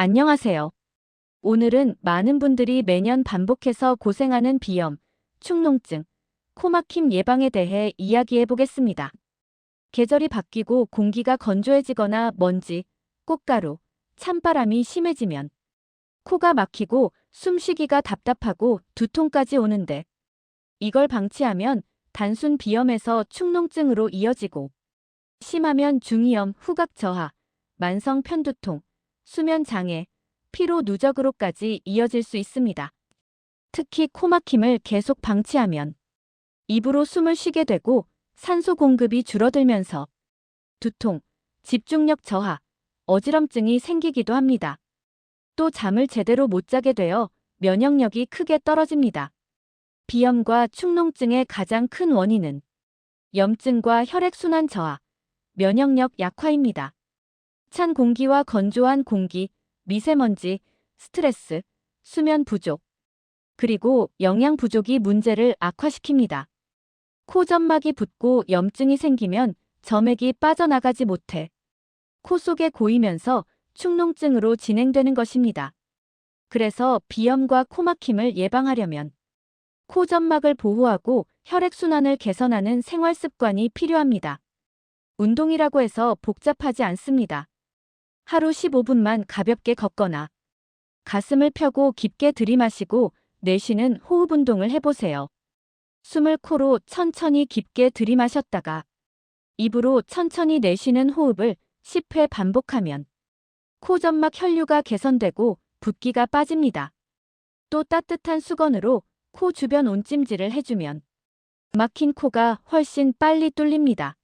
안녕하세요. 오늘은 많은 분들이 매년 반복해서 고생하는 비염, 축농증, 코막힘 예방에 대해 이야기해 보겠습니다. 계절이 바뀌고 공기가 건조해지거나 먼지, 꽃가루, 찬바람이 심해지면 코가 막히고 숨쉬기가 답답하고 두통까지 오는데 이걸 방치하면 단순 비염에서 축농증으로 이어지고 심하면 중이염, 후각 저하, 만성 편두통, 수면 장애, 피로 누적으로까지 이어질 수 있습니다. 특히 코막힘을 계속 방치하면 입으로 숨을 쉬게 되고 산소 공급이 줄어들면서 두통, 집중력 저하, 어지럼증이 생기기도 합니다. 또 잠을 제대로 못 자게 되어 면역력이 크게 떨어집니다. 비염과 축농증의 가장 큰 원인은 염증과 혈액순환 저하, 면역력 약화입니다. 찬 공기와 건조한 공기, 미세먼지, 스트레스, 수면 부족, 그리고 영양 부족이 문제를 악화시킵니다. 코 점막이 붓고 염증이 생기면 점액이 빠져나가지 못해 코 속에 고이면서 축농증으로 진행되는 것입니다. 그래서 비염과 코막힘을 예방하려면 코 점막을 보호하고 혈액순환을 개선하는 생활 습관이 필요합니다. 운동이라고 해서 복잡하지 않습니다. 하루 15분만 가볍게 걷거나 가슴을 펴고 깊게 들이마시고 내쉬는 호흡 운동을 해보세요. 숨을 코로 천천히 깊게 들이마셨다가 입으로 천천히 내쉬는 호흡을 10회 반복하면 코 점막 혈류가 개선되고 붓기가 빠집니다. 또 따뜻한 수건으로 코 주변 온찜질을 해주면 막힌 코가 훨씬 빨리 뚫립니다.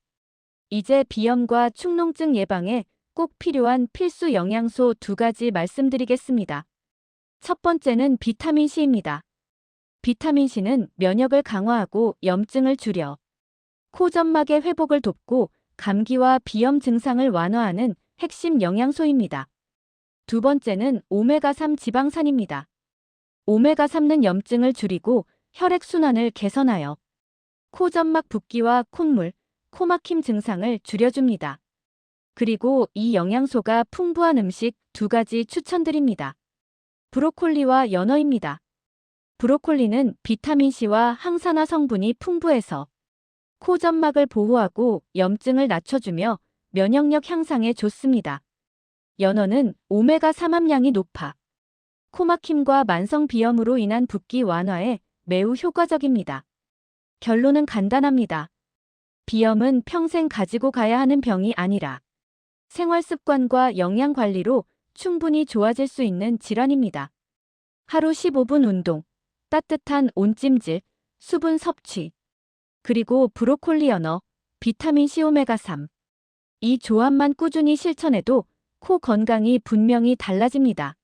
이제 비염과 축농증 예방에 꼭 필요한 필수 영양소 두 가지 말씀드리겠습니다. 첫 번째는 비타민C입니다. 비타민C는 면역을 강화하고 염증을 줄여 코 점막의 회복을 돕고 감기와 비염 증상을 완화하는 핵심 영양소입니다. 두 번째는 오메가3 지방산입니다. 오메가3는 염증을 줄이고 혈액순환을 개선하여 코 점막 붓기와 콧물, 코막힘 증상을 줄여줍니다. 그리고 이 영양소가 풍부한 음식 두 가지 추천드립니다. 브로콜리와 연어입니다. 브로콜리는 비타민C와 항산화 성분이 풍부해서 코 점막을 보호하고 염증을 낮춰주며 면역력 향상에 좋습니다. 연어는 오메가3 함량이 높아 코막힘과 만성 비염으로 인한 붓기 완화에 매우 효과적입니다. 결론은 간단합니다. 비염은 평생 가지고 가야 하는 병이 아니라 생활 습관과 영양 관리로 충분히 좋아질 수 있는 질환입니다. 하루 15분 운동, 따뜻한 온찜질, 수분 섭취, 그리고 브로콜리 연어, 비타민C 오메가3. 이 조합만 꾸준히 실천해도 코 건강이 분명히 달라집니다.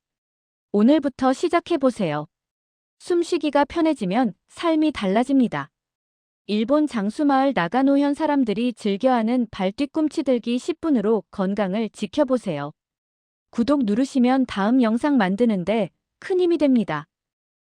오늘부터 시작해보세요. 숨쉬기가 편해지면 삶이 달라집니다. 일본 장수마을 나가노현 사람들이 즐겨하는 발 뒤꿈치 들기 10분으로 건강을 지켜보세요. 구독 누르시면 다음 영상 만드는데 큰 힘이 됩니다.